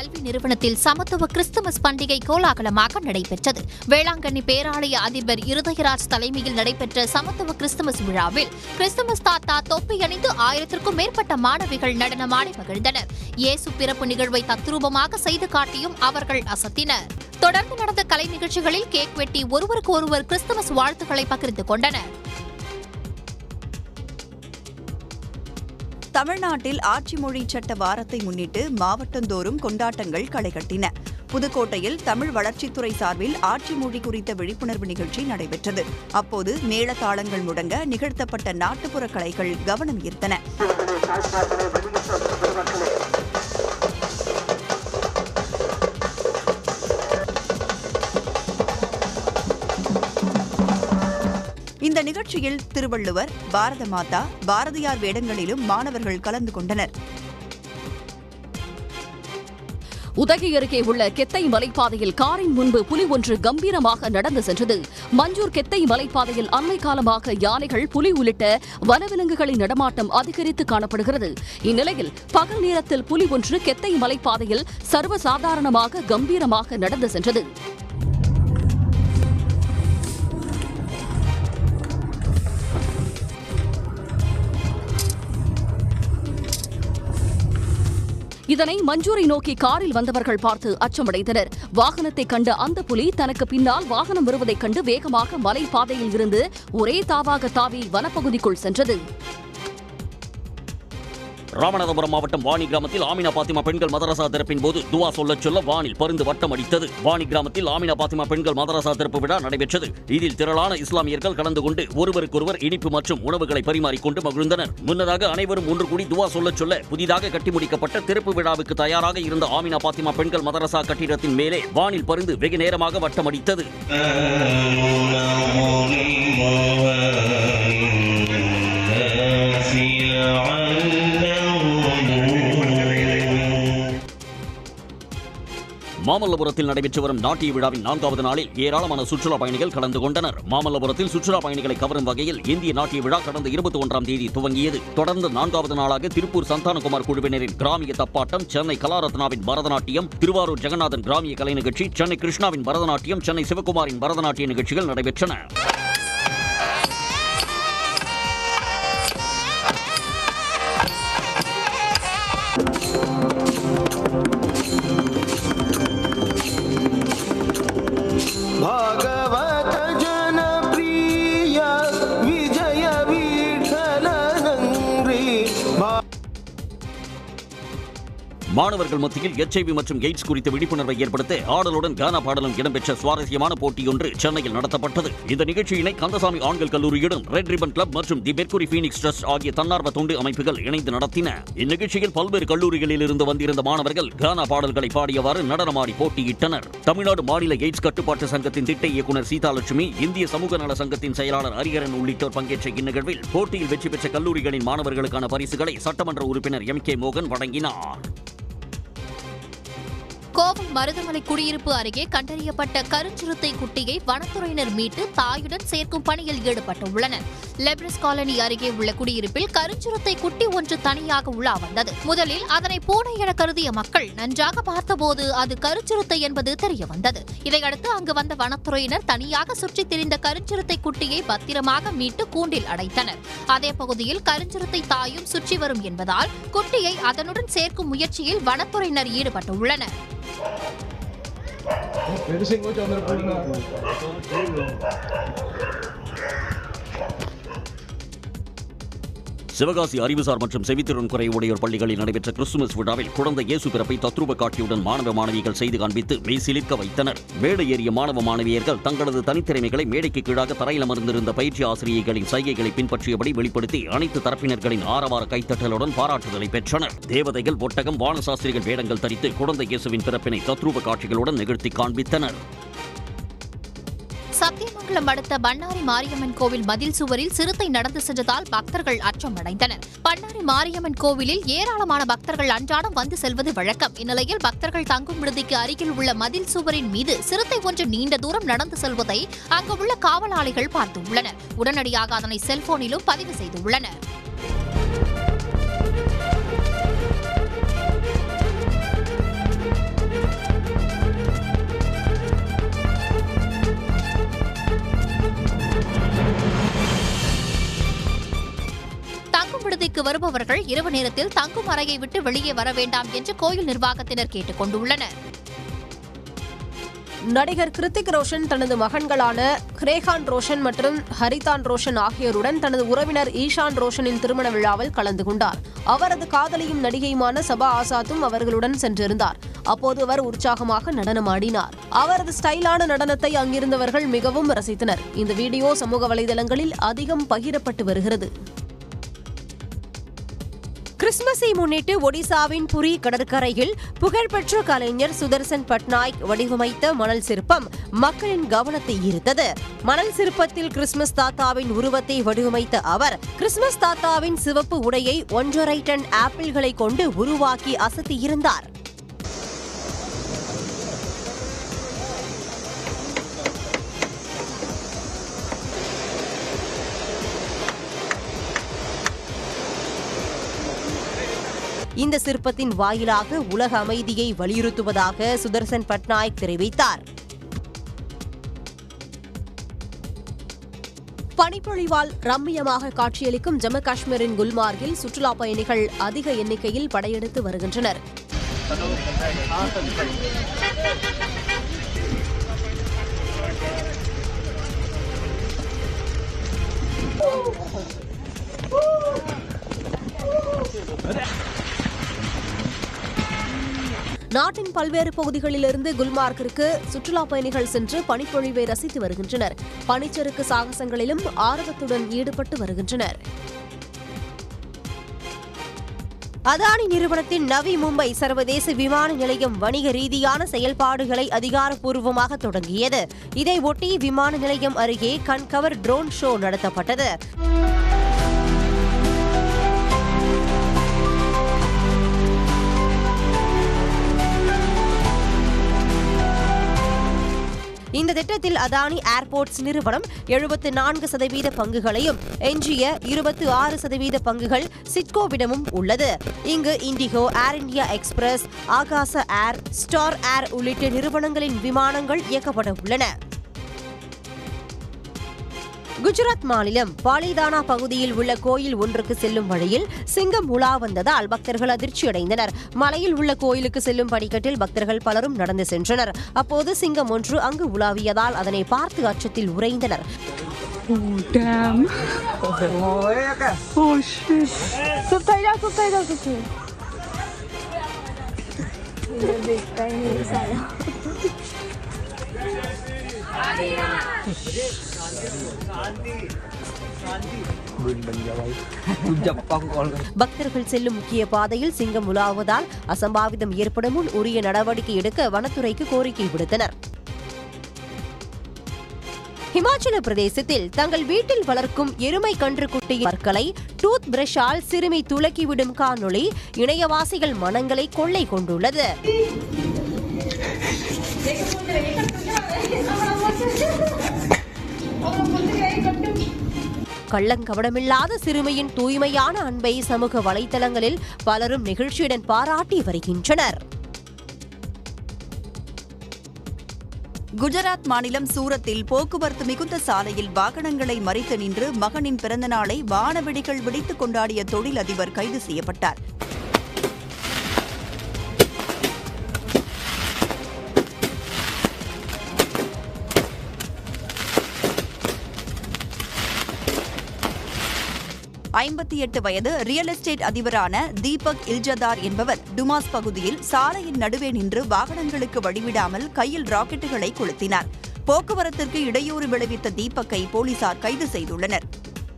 கல்வி நிறுவனத்தில் சமத்துவ கிறிஸ்துமஸ் பண்டிகை கோலாகலமாக நடைபெற்றது. வேளாங்கண்ணி பேராலய அதிபர் இருதயராஜ் தலைமையில் நடைபெற்ற சமத்துவ கிறிஸ்துமஸ் விழாவில் கிறிஸ்துமஸ் தாத்தா தொப்பி அணிந்து ஆயிரத்திற்கும் மேற்பட்ட மாணவிகள் நடனமாடி மகிழ்ந்தனர். இயேசு பிறப்பு நிகழ்வை தத்ரூபமாக செய்து காட்டியும் அவர்கள் அசத்தினர். தொடர்ந்து நடந்த கலை நிகழ்ச்சிகளில் கேக் வெட்டி ஒருவருக்கு ஒருவர் கிறிஸ்துமஸ் வாழ்த்துக்களை பகிர்ந்து கொண்டனர். தமிழ்நாட்டில் ஆட்சி மொழி சட்ட வாரத்தை முன்னிட்டு மாவட்டந்தோறும் கொண்டாட்டங்கள் களைகட்டின. புதுக்கோட்டையில் தமிழ் வளர்ச்சித்துறை சார்பில் ஆட்சி மொழி குறித்த விழிப்புணர்வு நிகழ்ச்சி நடைபெற்றது. அப்போது மேளதாளங்கள் முடங்க நிகழ்த்தப்பட்ட நாட்டுப்புற கலைகள் கவனம் ஈர்த்தன. இந்த நிகழ்ச்சியில் திருவள்ளுவர் பாரத மாதா பாரதியார் வேடங்களிலும் மாணவர்கள் கலந்து கொண்டனர். உதகை அருகே உள்ள கெத்தை மலைப்பாதையில் காரின் முன்பு புலி ஒன்று கம்பீரமாக நடந்து சென்றது. மஞ்சூர் கெத்தை மலைப்பாதையில் அண்மை காலமாக யானைகள் புலி உள்ளிட்ட வனவிலங்குகளின் நடமாட்டம் அதிகரித்து காணப்படுகிறது. இந்நிலையில் பகல் நேரத்தில் புலி ஒன்று கெத்தை மலைப்பாதையில் சர்வசாதாரணமாக கம்பீரமாக நடந்து சென்றது. இதனை மஞ்சூரை நோக்கி காரில் வந்தவர்கள் பார்த்து அச்சமடைந்தனர். வாகனத்தை கண்ட அந்த புலி தனக்கு பின்னால் வாகனம் வருவதைக் கண்டு வேகமாக மலை பாதையில் இருந்து ஒரே தாவாக தாவி வனப்பகுதிக்குள் சென்றது. ராமநாதபுரம் மாவட்டம் வாணி கிராமத்தில் ஆமினா பாத்திமா பெண்கள் மதரசா திறப்பின் போது துவா சொல்லச் சொல்ல வானில் பருந்து வட்டம் அடித்தது. வாணி கிராமத்தில் ஆமினா பாத்திமா பெண்கள் மதரசா திறப்பு விழா நடைபெற்றது. இதில் திரளான இஸ்லாமியர்கள் கலந்து கொண்டு ஒருவருக்கொருவர் இனிப்பு மற்றும் உணவுகளை பரிமாறிக்கொண்டு மகிழ்ந்தனர். முன்னதாக அனைவரும் ஒன்று கூடி துவா சொல்ல சொல்ல புதிதாக கட்டி முடிக்கப்பட்ட திறப்பு விழாவுக்கு தயாராக இருந்த ஆமினா பாத்திமா பெண்கள் மதரசா கட்டிடத்தின் மேலே வானில் பருந்து வெகு நேரமாக வட்டம் மாமல்லபுரத்தில் நடைபெற்று வரும் நாட்டிய விழாவின் நான்காவது நாளில் ஏராளமான சுற்றுலா பயணிகள் கலந்து கொண்டனர். மாமல்லபுரத்தில் சுற்றுலா பயணிகளை கவரும் வகையில் இந்திய நாட்டிய விழா கடந்த இருபத்தி ஒன்றாம் தேதி துவங்கியது. தொடர்ந்து நான்காவது நாளாக திருப்பூர் சந்தானகுமார் குழுவினரின் கிராமிய தப்பாட்டம் சென்னை கலாரத்னாவின் பரதநாட்டியம் திருவாரூர் ஜெகநாதன் கிராமிய கலை நிகழ்ச்சி சென்னை கிருஷ்ணாவின் பரதநாட்டியம் சென்னை சிவகுமாரின் பரதநாட்டிய நிகழ்ச்சிகள் நடைபெற்றன. மாணவர்கள் மத்தியில் எச்ஐவி மற்றும் எய்ட்ஸ் குறித்த விழிப்புணர்வை ஏற்படுத்த ஆடலுடன் கானா பாடலும் இடம்பெற்ற சுவாரஸ்யமான போட்டியொன்று சென்னையில் நடத்தப்பட்டது. இந்த நிகழ்ச்சியினை கந்தசாமி ஆண்கள் கல்லூரியுடன் ரெட் ரிபன் கிளப் மற்றும் தி பெர்குரி பீனிக்ஸ் ட்ரஸ்ட் ஆகிய தன்னார்வ தொண்டு அமைப்புகள் இணைந்து நடத்தின. இந்நிகழ்ச்சியில் பல்வேறு கல்லூரிகளில் இருந்து வந்திருந்த மாணவர்கள் கானா பாடல்களை பாடியவாறு நடனமாடி போட்டியிட்டனர். தமிழ்நாடு மாநில எய்ட்ஸ் கட்டுப்பாட்டு சங்கத்தின் திட்ட இயக்குநர் சீதாலட்சுமி இந்திய சமூக நல சங்கத்தின் செயலாளர் ஹரிஹரன் உள்ளிட்டோர் பங்கேற்ற இந்நிகழ்வில் போட்டியில் வெற்றி பெற்ற கல்லூரிகளின் மாணவர்களுக்கான பரிசுகளை சட்டமன்ற உறுப்பினர் எம் கே மோகன் வழங்கினார். கோவை மருதமலை குடியிருப்பு அருகே கண்டறியப்பட்ட கருஞ்சிறுத்தை குட்டியை வனத்துறையினர் மீட்டு தாயுடன் சேர்க்கும் பணியில் ஈடுபட்டுள்ளனர். லெப்ரஸ் காலனி அருகே உள்ள குடியிருப்பில் கருஞ்சிறுத்தை குட்டி ஒன்று தனியாக உலா வந்தது. முதலில் அதனை பூனை என கருதிய மக்கள் நன்றாக பார்த்தபோது அது கருஞ்சிறுத்தை என்பது தெரிய வந்தது. இதையடுத்து அங்கு வந்த வனத்துறையினர் தனியாக சுற்றித் திரிந்த கருஞ்சிறுத்தை குட்டியை பத்திரமாக மீட்டு கூண்டில் அடைத்தனர். அதே பகுதியில் கருஞ்சிறுத்தை தாயும் சுற்றி வரும் என்பதால் குட்டியை அதனுடன் சேர்க்கும் முயற்சியில் வனத்துறையினர் ஈடுபட்டுள்ளனர். 어, 내리신 거지 오늘 보니까. சிவகாசி அறிவுசார் மற்றும் செவித்திறன் குறைவுடையோர் பள்ளிகளில் நடைபெற்ற கிறிஸ்துமஸ் விழாவில் குழந்தை இயேசு பிறப்பை தத்ரூப காட்சியுடன் மாணவ மாணவிகள் செய்து காண்பித்து மெய் சிலிர்க்க வைத்தனர். மேடை ஏறிய மாணவ மாணவியர்கள் தங்களது தனித்திறமைகளை மேடைக்கு கீழாக தரையில் அமர்ந்திருந்த பயிற்சி ஆசிரியர்களின் சைகைகளை பின்பற்றியபடி வெளிப்படுத்தி அனைத்து தரப்பினர்களின் ஆரவார கைத்தட்டலுடன் பாராட்டுதலை பெற்றனர். தேவதைகள் ஒட்டகம் வானசாஸ்திரிகள் வேடங்கள் தரித்து குழந்தை இயேசுவின் பிறப்பினை தத்ரூப காட்சிகளுடன் நிகழ்த்தி காண்பித்தனர். சத்தியமங்கலம் அடுத்த பண்ணாரி மாரியம்மன் கோவில் மதில் சுவரில் சிறுத்தை நடந்து சென்றதால் பக்தர்கள் அச்சமடைந்தனர். பண்ணாரி மாரியம்மன் கோவிலில் ஏராளமான பக்தர்கள் அன்றாடம் வந்து செல்வது வழக்கம். இந்நிலையில் பக்தர்கள் தங்கும் விடுதிக்கு அருகில் உள்ள மதில் சுவரின் மீது சிறுத்தை ஒன்று நீண்ட தூரம் நடந்து செல்வதை அங்கு உள்ள காவலாளிகள் பார்த்துள்ளனர். உடனடியாக அதனை செல்போனிலும் பதிவு செய்துள்ளனர். வருபவர்கள் இரவு நேரத்தில் தங்கும் அறையை விட்டு வெளியே வர வேண்டாம் என்று கோயில் நிர்வாகத்தினர் கேட்டுக் கொண்டுள்ளனர் நடிகர் கிருத்திக் ரோஷன் தனது மகன்களான கிரேகான் ரோஷன் மற்றும் ஹரிதான் ரோஷன் ஆகியோருடன் தனது உறவினர் ஈஷான் ரோஷனின் திருமண விழாவில் கலந்து கொண்டார். அவரது காதலியும் நடிகையுமான சபா ஆசாத்தும் அவர்களுடன் சென்றிருந்தார். அப்போது அவர் உற்சாகமாக நடனமாடினார். அவரது ஸ்டைலான நடனத்தை அங்கிருந்தவர்கள் மிகவும் ரசித்தனர். இந்த வீடியோ சமூக வலைதளங்களில் அதிகம் பகிரப்பட்டு வருகிறது. கிறிஸ்துமஸை முன்னிட்டு ஒடிசாவின் புரி கடற்கரையில் புகழ்பெற்ற கலைஞர் சுதர்சன் பட்நாயக் வடிவமைத்த மணல் சிற்பம் மக்களின் கவனத்தை ஈர்த்தது. மணல் சிற்பத்தில் கிறிஸ்துமஸ் தாத்தாவின் உருவத்தை வடிவமைத்த அவர் கிறிஸ்துமஸ் தாத்தாவின் சிவப்பு உடையை ஒன்றரை டன் ஆப்பிள்களை கொண்டு உருவாக்கி அசத்தியிருந்தார் இந்த சிற்பத்தின் வாயிலாக உலக அமைதியை வலியுறுத்துவதாக சுதர்சன் பட்நாயக் தெரிவித்தார். பனிப்பொழிவால் ரம்மியமாக காட்சியளிக்கும் ஜம்மு காஷ்மீரின் குல்மார்கில் சுற்றுலா பயணிகள் அதிக எண்ணிக்கையில் படையெடுத்து வருகின்றனர். நாட்டின் பல்வேறு பகுதிகளிலிருந்து குல்மார்க்கிற்கு சுற்றுலா பயணிகள் சென்று பனிப்பொழிவை ரசித்து வருகின்றனர். பனிச்சறுக்கு சாகசங்களிலும் ஆர்வத்துடன் ஈடுபட்டு வருகின்றனர். அதானி நிறுவனத்தின் நவி மும்பை சர்வதேச விமான நிலையம் வணிக ரீதியான செயல்பாடுகளை அதிகாரப்பூர்வமாக தொடங்கியது. இதை ஒட்டி விமான நிலையம் அருகே கண்கவர் ட்ரோன் ஷோ நடத்தப்பட்டது. இந்த திட்டத்தில் அதானி ஏர்போர்ட்ஸ் நிறுவனம் எழுபத்து நான்கு சதவீத பங்குகளையும் எஞ்சிய இருபத்தி ஆறு சதவீத பங்குகள் சிட்கோவிடமும் உள்ளது. இங்கு இண்டிகோ ஏர் இந்தியா எக்ஸ்பிரஸ் ஆகாச ஏர் ஸ்டார் ஏர் உள்ளிட்ட நிறுவனங்களின் விமானங்கள் இயக்கப்பட உள்ளன. குஜராத் மாநிலம் பாலிதானா பகுதியில் உள்ள கோயில் ஒன்றுக்கு செல்லும் வழியில் சிங்கம் உலா வந்ததால் பக்தர்கள் அதிர்ச்சியடைந்தனர் மலையில் உள்ள கோயிலுக்கு செல்லும் படிக்கட்டில் பக்தர்கள் பலரும் நடந்து சென்றனர். அப்போது சிங்கம் ஒன்று அங்கு உலாவியதால் அதனை பார்த்து அச்சத்தில் உறைந்தனர். Damn. பக்தர்கள் செல்லும் முக்கிய பாதையில் சிங்கம் உலாவதால் அசம்பாவிதம் ஏற்படும் முன் உரிய நடவடிக்கை எடுக்க வனத்துறைக்கு கோரிக்கை விடுத்தனர் இமாச்சல பிரதேசத்தில் தங்கள் வீட்டில் வளர்க்கும் எருமை கன்றுக்குட்டி குட்டி டூத் பிரஷால் சிறுமி துளக்கிவிடும் காணொளி இணையவாசிகள் மனங்களை கொள்ளை கொண்டுள்ளது கள்ளங்கவடமில்லாத சிறுமியின் தூய்மையான அன்பை சமூக வலைதளங்களில் பலரும் நிகழ்ச்சியுடன் பாராட்டி வருகின்றனர். குஜராத் மாநிலம் சூரத்தில் போக்குவரத்து மிகுந்த சாலையில் வாகனங்களை மறித்து நின்று மகனின் பிறந்தநாளை வானவெடிகள் வெடித்து கொண்டாடிய தொழிலதிபர் கைது செய்யப்பட்டார். ஐம்பத்தி எட்டு வயது ரியல் எஸ்டேட் அதிபரான தீபக் இல்ஜதார் என்பவர் டுமாஸ் பகுதியில் சாலையின் நடுவே நின்று வாகனங்களுக்கு வழிவிடாமல் கையில் ராக்கெட்டுகளை கொளுத்தினார். போக்குவரத்திற்கு இடையூறு விளைவித்த தீபக்கை போலீசார் கைது செய்துள்ளனர்.